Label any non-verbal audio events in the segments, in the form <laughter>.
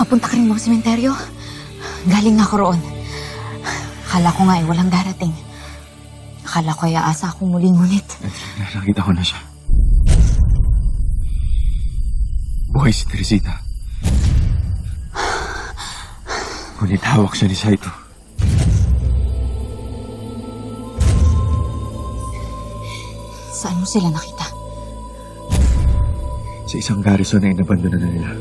Papunta ka rin mga sementeryo. Galing nga ako roon. Akala ko nga eh, walang darating. Akala ko ay aasa akong muling ngunit. Nakita ko na siya. Buhay si Teresita. Ngunit hawak siya ni Saito. Saan mo sila nakita? Sa isang garrison na inabandona na nila.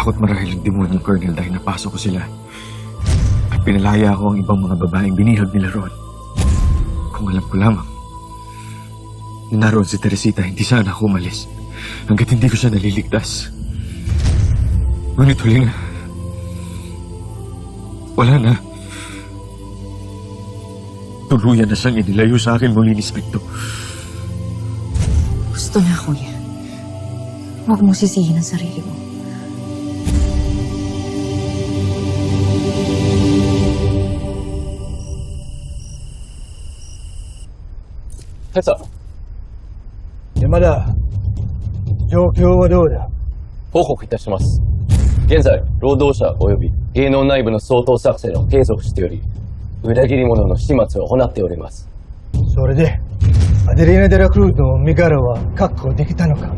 Natakot marahil ang demonyo Colonel dahil napasok ko sila. At pinalaya ako ang ibang mga babaeng binihag nila roon. Kung alam ko lamang, na naroon si Teresita, hindi sana ako umalis. Hanggat hindi ko siya naliligtas. Ngunit huli na. Wala na. Tuluyan na siyang inilayo sa akin muli ni Saito. Gusto na, kuya. Huwag mo sisihin ang sarili mo. 今朝、山田、状況はどうだ？報告いたします。現在、労働者及び芸能内部の掃討作戦を継続しており、裏切り者の始末を行っております。それで、アデリーナ・デラクルーズの身柄は確保できたのか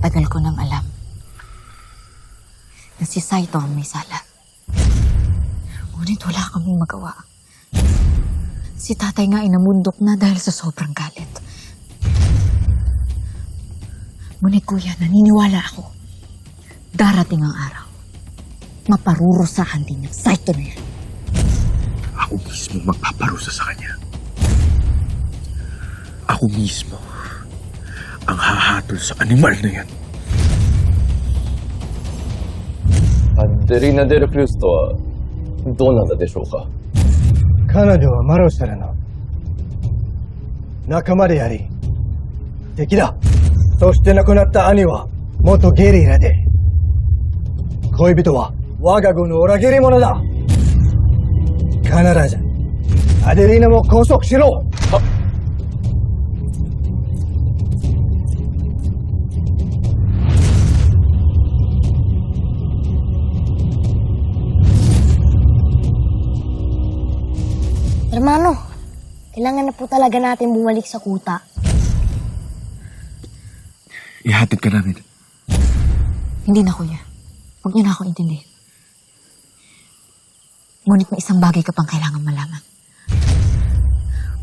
？Tagal ko nang alam na si Saito ang may sala. Ngunit wala kaming magawa. Si tatay nga ay namundok na dahil sa sobrang galit. Ngunit kuya, naniniwala ako. Darating ang araw. Maparurusahan din yung Saito na yan. Ako mismo magpaparusa sa kanya. Ako mismo ang hahatol sa animal na yan. アデリーナ・デル・クルースとは、どうなんだでしょうか 彼女はマロスタラの仲間であり、敵だ。そして亡くなった兄は元ゲリラで、恋人は我が軍の裏切り者だ。必ず、アデリーナも拘束しろ Hermano, kailangan na po talaga natin bumalik sa kuta. Ihatid ka namin. Hindi na, kuya. Huwag niyo na ako intindihin. Ngunit may isang bagay ka pang kailangan malaman.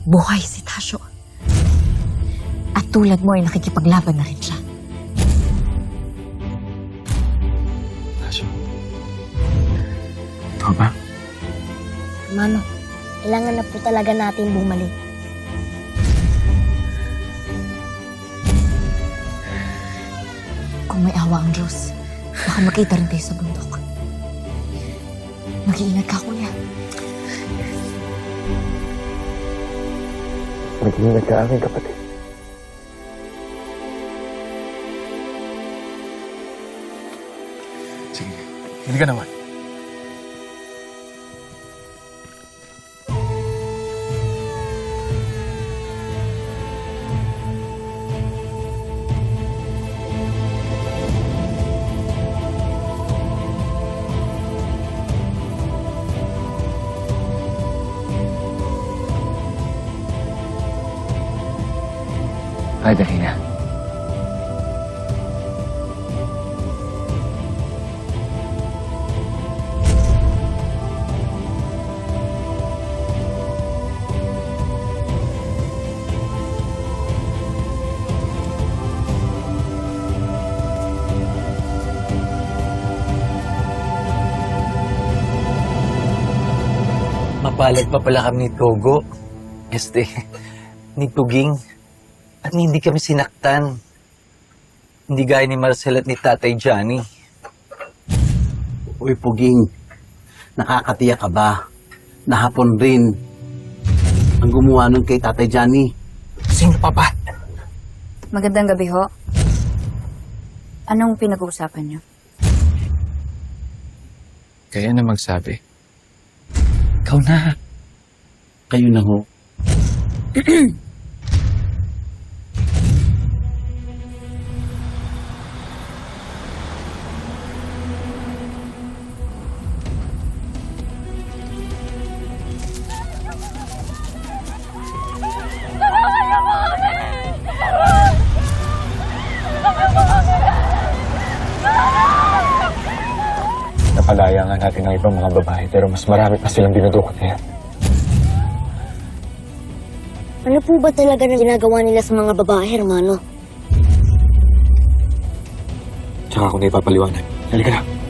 Buhay si Tasyo. At tulad mo ay nakikipaglaban na rin siya. Tasyo. Ito ba? Hermano, kailangan na po talaga natin bumalik. Kung may awa ang Diyos, baka makita rin tayo sa bundok. Mag-iingat ka, kuya. Mag-ingat ka aking kapatid. Sige. Hindi ka naman. Ay, dali na. Mapalad pa pala kami ni Togo. Este, ni Tuging. At hindi kami sinaktan. Hindi gaya ni Marcel at ni Tatay Johnny. Uy, Puging, nakakatiyak ka ba? Nahapon rin ang gumawa nun kay Tatay Johnny. Sino pa ba? Magandang gabi ho. Anong pinag-uusapan niyo? Kaya na magsabi. Ikaw na. Kayo na ho. <clears throat> Napalaya nga natin ang ibang mga babae pero mas marami pa silang dinudukot ngayon. Ano po ba talaga na ginagawa nila sa mga babae, hermano? Tsaka ako na ipapaliwanag. Halika na.